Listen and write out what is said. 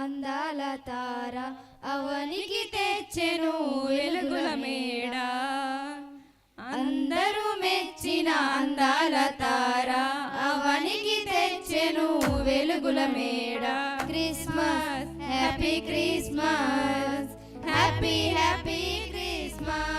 అందాల తార అవనికి తెచ్చెను వెలుగుల మేడ. అందరూ మెచ్చిన అందాల తార అవనికి తెచ్చెను వెలుగుల మేడ. Christmas happy Christmas happy happy Christmas.